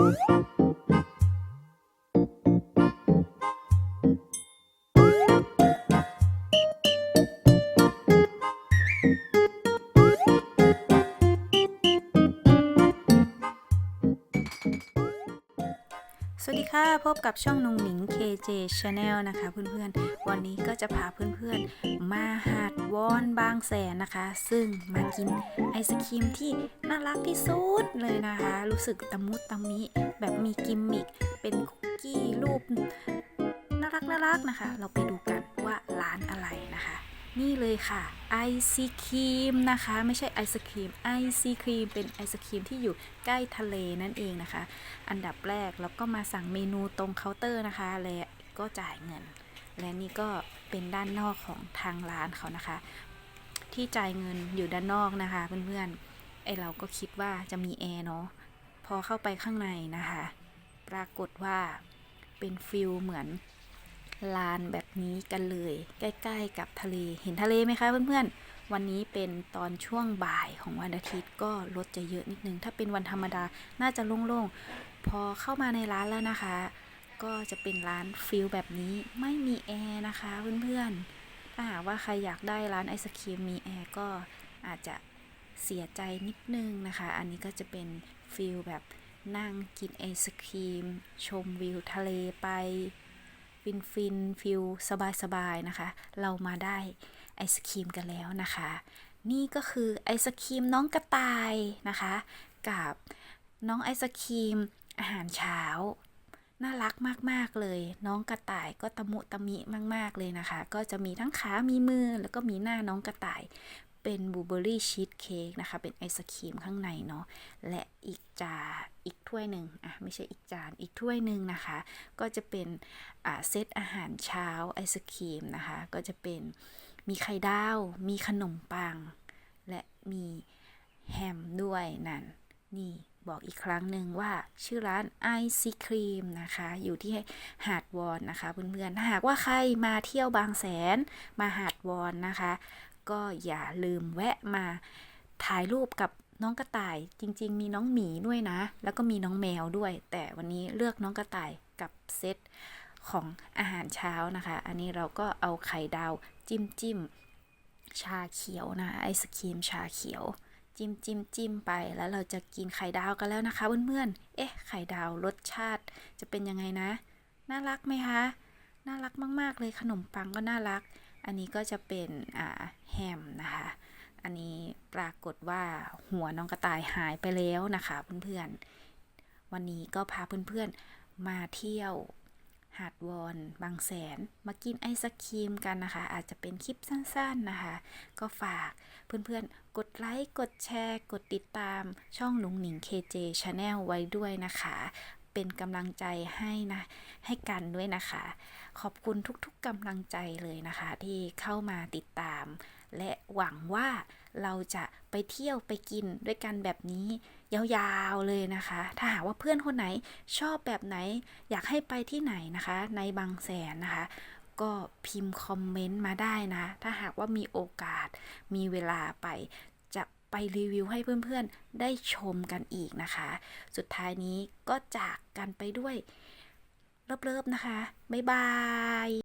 Thank you. สวัสดีค่ะ พบกับช่องนุงหนิง KJ Channel นะคะเพื่อนๆ วันนี้ก็จะพาเพื่อนๆ มาหาดวอนบางแสนนะคะ ซึ่งมากินไอศครีมที่น่ารักที่สุดเลยนะคะ รู้สึกตะมุตะมิ แบบมีกิมมิคเป็นคุกกี้รูปน่ารักน่ารักนะคะ เราไปดูกันว่า นี่เลยค่ะไอศครีมนะคะ ไม่ใช่ไอศครีมไอศครีมเป็นไอศครีมที่อยู่ใกล้ทะเลนั่นเองนะคะ อันดับแรกเราก็มาสั่งเมนูตรงเคาน์เตอร์นะคะ และก็จ่ายเงิน และนี่ก็เป็นด้านนอกของทางร้านเขานะคะ ที่จ่ายเงินอยู่ด้านนอกนะคะ เพื่อนๆไอเราก็คิดว่าจะมีแอร์เนาะพอเข้าไปข้างในนะคะ ปรากฏว่าเป็นฟิลเหมือน ลานแบบนี้กันเลย ใกล้ ๆ กับทะเลเห็นทะเลไหมคะเพื่อนๆ วันนี้เป็นตอนช่วงบ่ายของวันอาทิตย์ก็รถจะเยอะนิดนึง ถ้าเป็นวันธรรมดาน่าจะโล่งๆ พอเข้ามาในร้านแล้วนะคะ ก็จะเป็นร้านฟิลแบบนี้ไม่มีแอร์นะคะเพื่อนๆถ้าหากว่าใครอยากได้ร้านไอศครีมมีแอร์ก็อาจจะเสียใจนิดนึงนะคะ อันนี้ก็จะเป็นฟิลแบบนั่งกินไอศครีม ชมวิวทะเลไป ฟินฟินฟิลสบายสบายๆนะคะ เรามาได้ไอศครีมกันแล้วนะคะ นี่ก็คือไอศครีมน้องกระต่ายนะคะ กับน้องไอศครีมอาหารเช้าน่ารักมาก ๆ เลย น้องกระต่ายก็ตะมุตะมิมาก ๆ เลยนะคะ ก็จะมีทั้งขา มีมือ แล้วก็มีหน้าน้องกระต่าย เป็นบลูเบอร์รี่ชีสเค้กนะคะ เป็นไอศครีมข้างในเนาะ และอีกจาอีกถ้วยหนึ่งอะไม่ใช่อีกจาน อีกถ้วยหนึ่งนะคะ ก็จะเป็นอ่าเซตอาหารเช้าไอศครีมนะคะ ก็จะเป็นมีไข่ดาว มีขนมปัง และมีแฮมด้วยนั่น นี่บอกอีกครั้งหนึ่งว่าชื่อร้านไอศครีมนะคะ อยู่ที่หาดวอนนะคะเพื่อนๆถ้าหากว่าใครมาเที่ยวบางแสนมาหาดวอนนะคะ ก็อย่าลืมแวะมาถ่ายรูปกับน้องกระต่าย จริง ๆ มีน้องหมีด้วยนะ แล้วก็มีน้องแมวด้วย แต่วันนี้เลือกน้องกระต่ายกับเซตของอาหารเช้านะคะ อันนี้เราก็เอาไข่ดาวจิ้มจิ้มชาเขียวนะไอศครีมชาเขียว จิ้มจิ้มจิ้มไปแล้วเราจะกินไข่ดาวกันแล้วนะคะเพื่อนๆเอ๊ะ ไข่ดาวรสชาติจะเป็นยังไงนะ น่ารักไหมคะ น่ารักมากๆเลยขนมปังก็น่ารัก อันนี้ก็จะเป็นแฮมนะคะ อันนี้ปรากฏว่าหัวน้องกระต่ายหายไปแล้วนะคะเพื่อนๆ วันนี้ก็พาเพื่อนๆมาเที่ยวหาดวอนบางแสนมากินไอศครีมกันนะคะ อาจจะเป็นคลิปสั้นๆนะคะ ก็ฝากเพื่อนๆ กดไลค์ กดแชร์ กดติดตามช่องหนุงหนิง KJ Channel ไว้ด้วยนะคะ เป็นกำลังใจให้นะให้กันด้วยนะคะ ขอบคุณทุกๆกำลังใจเลยนะคะ ที่เข้ามาติดตาม และหวังว่าเราจะไปเที่ยวไปกินด้วยกันแบบนี้ยาวๆเลยนะคะ ถ้าหากว่าเพื่อนคนไหนชอบแบบไหน อยากให้ไปที่ไหนนะคะ ในบางแสนนะคะก็พิมพ์คอมเมนต์มาได้นะ ถ้าหากว่ามีโอกาสมีเวลาไป ไปรีวิวให้เพื่อนๆ ได้ชมกันอีกนะคะ สุดท้ายนี้ก็จากกันไปด้วยเลิบๆนะคะ บ๊ายบาย